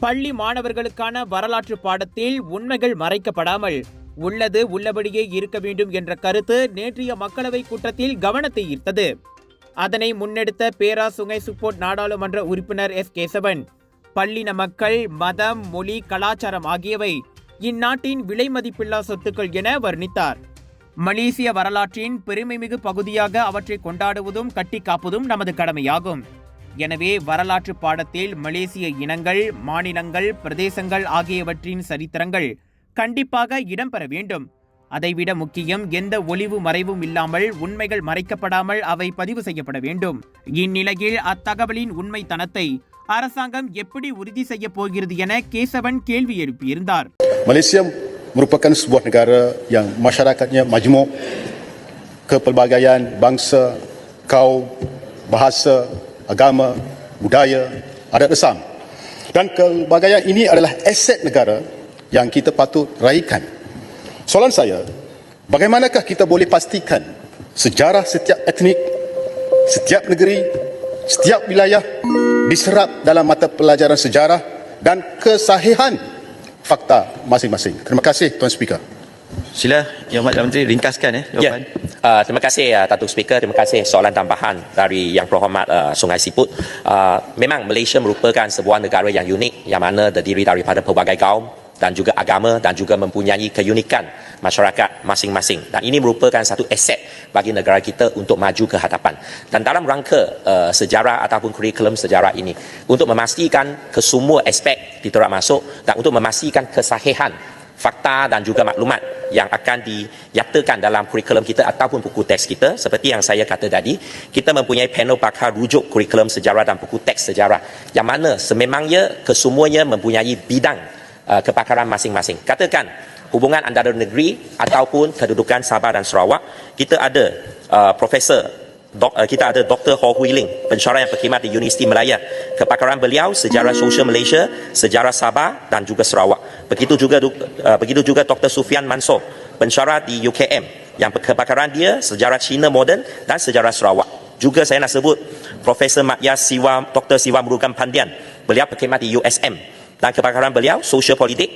பள்ளி மாணவர்களுக்கான வரலாற்று பாடத்தில் உண்மைகள் மறைக்கப்படாமல் உள்ளது உள்ளபடியே இருக்க வேண்டும் என்ற கருத்து நேற்றைய மக்களவை கூட்டத்தில் கவனத்தை ஈர்த்தது. அதனை முன்னெடுத்த பேராசுங்கை சுப்போர்ட் சுப்போட் நாடாளுமன்ற உறுப்பினர் எஸ். கேசவன் பள்ளின மக்கள் மதம் மொழி கலாச்சாரம் ஆகியவை இந்நாட்டின் விலை மதிப்பில்லா சொத்துக்கள் என வர்ணித்தார். மலேசிய வரலாற்றின் பெருமைமிகு பகுதியாக அவற்றை கொண்டாடுவதும் கட்டி காப்பதும் நமது கடமையாகும். எனவே வரலாற்று பாடத்தில் மலேசிய இனங்கள் மாநிலங்கள் பிரதேசங்கள் ஆகியவற்றின் சரித்திரங்கள் கண்டிப்பாக இடம்பெற வேண்டும். அதைவிட முக்கியம் எந்த ஒளிவு மறைவும் இல்லாமல் உண்மைகள் மறைக்கப்படாமல் அவை பதிவு செய்யப்பட வேண்டும். இந்நிலையில் அத்தகவலின் உண்மைத்தனத்தை அரசாங்கம் எப்படி உறுதி செய்ய போகிறது என கேசவன் கேள்வி எழுப்பியிருந்தார். Malaysia merupakan sebuah negara yang masyarakatnya majmuk, kepelbagaian bangsa, kaum, bahasa, agama, budaya, adat resam. Dan kepelbagaian ini adalah aset negara yang kita patut raikan. Soalan saya, bagaimanakah kita boleh pastikan sejarah setiap etnik, setiap negeri, setiap wilayah diserap dalam mata pelajaran sejarah dan kesahihan fakta masing-masing. Terima kasih Tuan Speaker. Sila Yang Amat Menteri ringkaskan ya Ya, jawapan. Uh, terima kasih uh, Datuk Speaker, terima kasih soalan tambahan dari Yang Berhormat uh, Sungai Siput. Uh, memang Malaysia merupakan sebuah negara yang unik yang mana terdiri daripada pelbagai kaum dan juga agama dan juga mempunyai keunikan masyarakat masing-masing. Dan ini merupakan satu aset bagi negara kita untuk maju ke hadapan. Dan dalam rangka uh, sejarah ataupun kurikulum sejarah ini untuk memastikan kesemua aspek diterap masuk dan untuk memastikan kesahihan fakta dan juga maklumat yang akan dinyatakan dalam kurikulum kita ataupun buku teks kita. Seperti yang saya kata tadi kita mempunyai panel pakar rujuk kurikulum sejarah dan buku teks sejarah yang mana sememangnya kesemuanya mempunyai bidang uh, kepakaran masing-masing. Katakan hubungan antara negeri ataupun kedudukan Sabah dan Sarawak kita ada uh, profesor Dok, uh, kita ada Dr. Ho Hui Ling, pensyarah yang berkhidmat di Universiti Melaya. Kepakaran beliau sejarah sosial Malaysia, sejarah Sabah dan juga Sarawak. Begitu juga uh, begitu juga Dr. Sufian Mansor, pensyarah di UKM yang kepakaran dia sejarah Cina moden dan sejarah Sarawak. Juga saya nak sebut Profesor Matya Siwa Dr. Siwa Murugan Pandian. Beliau berkhidmat di USM dan kepakaran beliau sosial politik,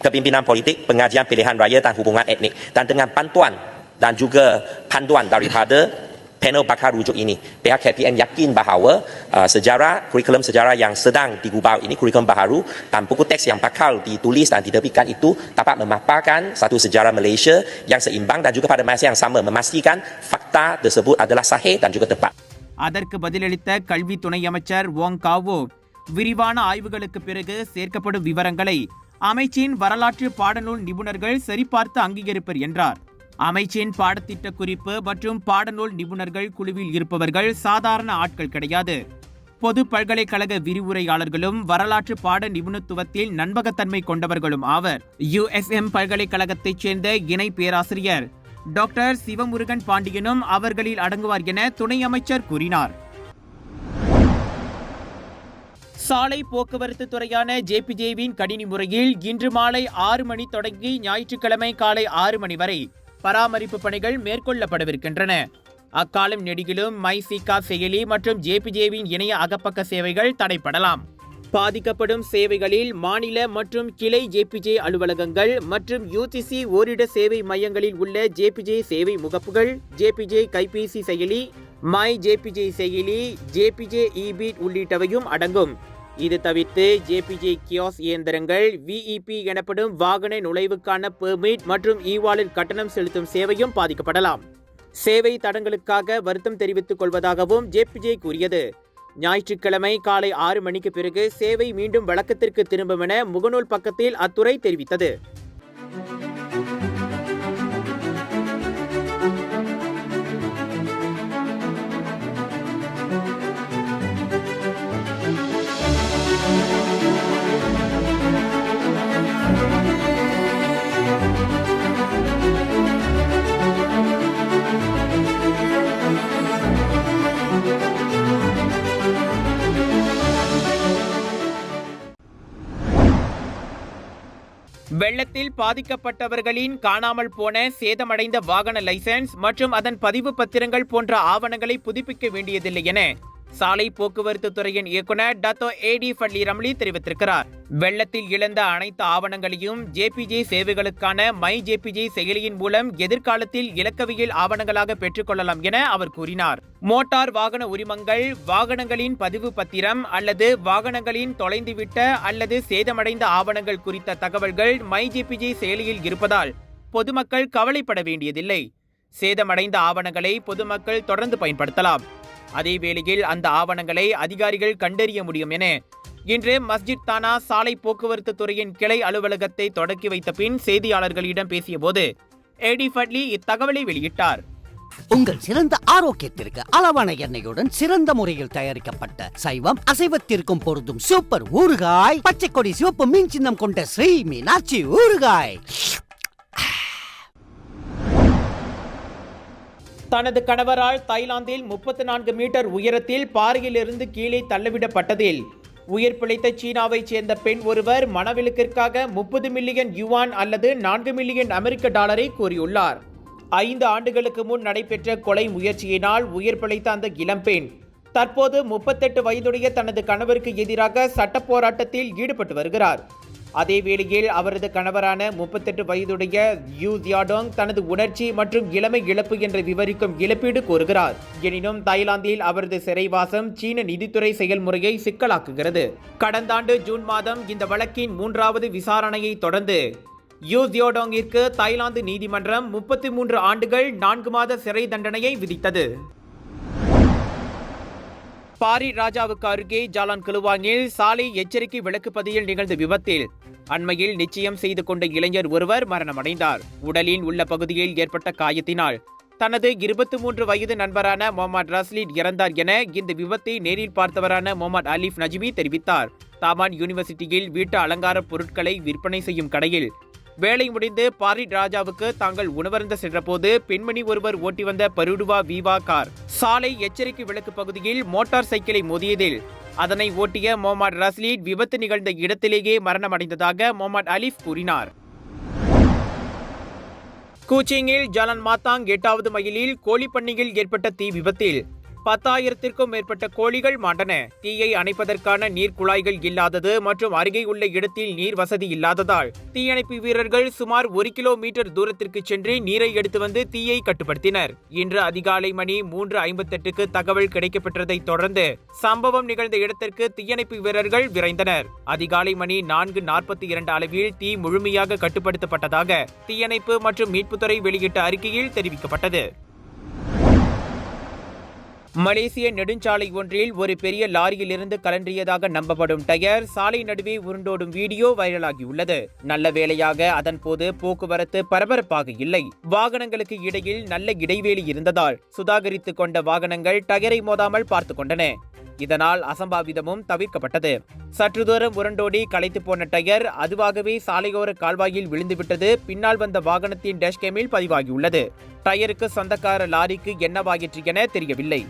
kepimpinan politik, pengajian pilihan raya dan hubungan etnik dan dengan bantuan dan juga panduan daripada panel bakar rujuk ini. Pihak KPM yakin bahawa uh, sejarah, kurikulum sejarah yang sedang digubal ini, kurikulum baharu dan buku teks yang bakal ditulis dan diterbitkan itu dapat memaparkan satu sejarah Malaysia yang seimbang dan juga pada masa yang sama memastikan fakta tersebut adalah sahih dan juga tepat. அதற்கு பதிலளித்த கல்வி துணை அமைச்சர் Wong காவோ விரிவான ஆய்வுகளுக்கு பிறகு சேர்க்கப்படும் விவரங்களை அமைச்சின் வரலாற்று பாடநூல் நிபுணர்கள் சரிபார்த்து அங்கீகரிப்பர் என்றார் அமைச்சின் பாடத்திட்ட குறிப்பு மற்றும் பாடநூல் நிபுணர்கள் குழுவில் இருப்பவர்கள் சாதாரண ஆட்கள் கிடையாது. பொது பல்கலைக்கழக விரிவுரையாளர்களும் வரலாற்று பாட நிபுணத்துவத்தில் நண்பகத்தன்மை கொண்டவர்களும் ஆவர். யுஎஸ்எம் பல்கலைக்கழகத்தைச் சேர்ந்த இணை பேராசிரியர் டாக்டர் சிவமுருகன் பாண்டியனும் அவர்களில் அடங்குவார் என துணை அமைச்சர் கூறினார். சாலை போக்குவரத்து துறையான ஜேபிஜேவின் கணினி முறையில் இன்று மாலை ஆறு மணி தொடங்கி ஞாயிற்றுக்கிழமை காலை ஆறு மணி வரை பராமரிப்பு பணிகள் மேற்கொள்ளப்படவிருக்கின்றன. அக்காலம் நெடுகிலும் மை சிகா செயலி மற்றும் ஜேபிஜேவின் இணைய அகப்பக்க சேவைகள் தடைப்படலாம் பாதிக்கப்படும் சேவைகளில் மாநில மற்றும் கிளை ஜேபிஜே அலுவலகங்கள் மற்றும் யூசிசி ஓரிட சேவை மையங்களில் உள்ள ஜேபிஜே சேவை முகப்புகள் ஜேபிஜே கைபேசி செயலி மை ஜேபிஜே செயலி ஜேபிஜே இபீட் உள்ளிட்டவையும் அடங்கும். இது தவிர்த்து ஜேபிஜே கியாஸ் இயந்திரங்கள் விஇபி எனப்படும் வாகன நுழைவுக்கான பெர்மிட் மற்றும் இவாலில் கட்டணம் செலுத்தும் சேவையும் பாதிக்கப்படலாம். சேவை தடங்களுக்காக வருத்தம் தெரிவித்துக் கொள்வதாகவும் ஜேபிஜே கூறியது. ஞாயிற்றுக்கிழமை காலை ஆறு மணிக்கு பிறகு சேவை மீண்டும் வழக்கத்திற்கு திரும்பும் என முகநூல் பக்கத்தில் அத்துறை தெரிவித்தது. வெள்ளத்தில் பாதிக்கப்பட்டவர்களின் காணாமல் போன சேதமடைந்த வாகன லைசன்ஸ் மற்றும் அதன் பதிவு பத்திரங்கள் போன்ற ஆவணங்களை புதுப்பிக்க வேண்டியதில்லை என சாலை போக்குவரத்து துறையின் இயக்குனர் டத்தோ ஏடி ஃபட்லி ரம்லி தெரிவித்திருக்கிறார். வெள்ளத்தில் இழந்த அனைத்து ஆவணங்களையும் ஜேபிஜே சேவைகளுக்கான மை ஜேபிஜே செயலியின் மூலம் எதிர்காலத்தில் இலக்கவியல் ஆவணங்களாக பெற்றுக்கொள்ளலாம் என அவர் கூறினார். மோட்டார் வாகன உரிமங்கள் வாகனங்களின் பதிவு பத்திரம் அல்லது வாகனங்களின் தொலைந்துவிட்ட அல்லது சேதமடைந்த ஆவணங்கள் குறித்த தகவல்கள் மை ஜேபிஜே செயலியில் இருப்பதால் பொதுமக்கள் கவலைப்பட வேண்டியதில்லை. சேதமடைந்த ஆவணங்களை பொதுமக்கள் தொடர்ந்து பயன்படுத்தலாம். அதே வேளையில் அந்த ஆவணங்களை அதிகாரிகள் கண்டறிய முடியும் என. இன்று மஸ்ஜித் தானா சாலை போக்குவரத்து துறையின் கிளை அலுவலகத்தை தொடக்கி வைத்த பின் செய்தியாளர்களிடம் பேசியபோது ஏடி ஃபட்லி இத்தகவலை வெளியிட்டார். உங்கள் சிறந்த ஆரோக்கியத்திற்கு அளவான எண்ணெயுடன் சிறந்த முறையில் தயாரிக்கப்பட்ட சைவம் அசைவத்திற்கும் பொருந்தும் சூப்பர் ஊறுகாய் பச்சை கொடி சிவப்பு மீன் சின்னம் கொண்ட ஸ்ரீ மீனாட்சி ஊறுகாய். தனது கணவரால் தாய்லாந்தில் முப்பத்தி நான்கு மீட்டர் உயரத்தில் பாறையிலிருந்து கீழே தள்ளவிடப்பட்டதில் உயிர் பிழைத்த சீனாவைச் சேர்ந்த பெண் ஒருவர் மனவிலக்கிற்காக முப்பது மில்லியன் யுவான் அல்லது நான்கு மில்லியன் அமெரிக்க டாலரை கூறியுள்ளார் ஐந்து ஆண்டுகளுக்கு முன் நடைபெற்ற கொலை முயற்சியினால் உயிர் பிழைத்த அந்த இளம்பெண் தற்போது முப்பத்தெட்டு வயதுடைய தனது கணவருக்கு எதிராக சட்ட போராட்டத்தில் ஈடுபட்டு வருகிறார். அதே வேளையில் அவரது கணவரான முப்பத்தெட்டு வயதுடைய யூ தியாடோங் தனது உணர்ச்சி மற்றும் இளமை இழப்பு என்று விவரிக்கும் இழப்பீடு கோருகிறார் எனினும் தாய்லாந்தில் அவரது சிறைவாசம் சீன நிதித்துறை செயல்முறையை சிக்கலாக்குகிறது. கடந்த ஆண்டு ஜூன் மாதம் இந்த வழக்கின் மூன்றாவது விசாரணையை தொடர்ந்து யூ தியோடோங்கிற்கு தாய்லாந்து நீதிமன்றம் முப்பத்தி மூன்று ஆண்டுகள் நான்கு மாத சிறை தண்டனையை விதித்தது. பாரி ராஜாவுக்கு அருகே ஜாலான் கிலுவாங்கில் சாலை எச்சரிக்கை விளக்கு பதியில் நிகழ்ந்த விபத்தில் அண்மையில் நிச்சயம் செய்து கொண்ட இளைஞர் ஒருவர் மரணமடைந்தார். உடலின் உள்ள பகுதியில் ஏற்பட்ட காயத்தினால் தனது இருபத்தி மூன்று வயது நண்பரான மொஹமட் ரஸ்லீட் இறந்தார் என இந்த விபத்தை நேரில் பார்த்தவரான மொஹமட் அலிஃப் நஜ்மி தெரிவித்தார். தாமான் யூனிவர்சிட்டியில் வீட்டு அலங்கார பொருட்களை விற்பனை செய்யும் கடையில் வேலை முடிந்து பாரிட் ராஜாவுக்கு தாங்கள் உணவருந்த சென்றபோது பெண்மணி ஒருவர் ஓட்டி வந்த பருடுவா வீவா கார் சாலை எச்சரிக்கை விளக்கு பகுதியில் மோட்டார் சைக்கிளை மோதியதில். அதனை ஓட்டிய மொஹமட் ரஸ்லீட் விபத்து நிகழ்ந்த இடத்திலேயே மரணமடைந்ததாக மொஹமட் அலிஃப் கூறினார். கூச்சிங்கில் ஜலன் மாத்தாங் எட்டாவது மைலில் கோழிப்பண்ணையில் ஏற்பட்ட தீ விபத்தில் பத்தாயிரத்திற்கும் மேற்பட்ட கோழிகள் மாண்டன. தீயை அணைப்பதற்கான நீர் குழாய்கள் இல்லாதது மற்றும் அருகே உள்ள இடத்தில் நீர் வசதி இல்லாததால் தீயணைப்பு வீரர்கள் சுமார் ஒரு கிலோமீட்டர் தூரத்திற்கு சென்று நீரை எடுத்து வந்து தீயை கட்டுப்படுத்தினர். இன்று அதிகாலை மணி மூன்று ஐம்பத்தெட்டுக்கு தகவல் கிடைக்கப்பெற்றதைத் தொடர்ந்து சம்பவம் நிகழ்ந்த இடத்திற்கு தீயணைப்பு வீரர்கள் விரைந்தனர். அதிகாலை மணி நான்கு நாற்பத்தி இரண்டு அளவில் தீ முழுமையாக கட்டுப்படுத்தப்பட்டதாக தீயணைப்பு மற்றும் மீட்புத்துறை வெளியிட்ட அறிக்கையில் தெரிவிக்கப்பட்டது. மலேசிய நெடுஞ்சாலை ஒன்றில் ஒரு பெரிய லாரியிலிருந்து கலன்றியதாக நம்பப்படும் டயர் சாலை நடுவே உருண்டோடும் வீடியோ வைரலாகியுள்ளது. நல்ல வேளையாக அதன் போது போக்குவரத்து பரபரப்பாக இல்லை. வாகனங்களுக்கு இடையில் நல்ல இடைவேளி இருந்ததால் சுதாகரித்துக் கொண்ட வாகனங்கள் டயரை மோதாமல் பார்த்து கொண்டன. இதனால் அசம்பாவிதமும் தவிர்க்கப்பட்டது. சற்று தூரம் உரண்டோடி களைத்து போன டயர் அதுவாகவே சாலையோர கால்வாயில் விழுந்துவிட்டது. பின்னால் வந்த வாகனத்தின் டேஷ்கேமில் பதிவாகியுள்ளது. டயருக்கு சொந்தக்கார லாரிக்கு என்னவாயிற்று என தெரியவில்லை.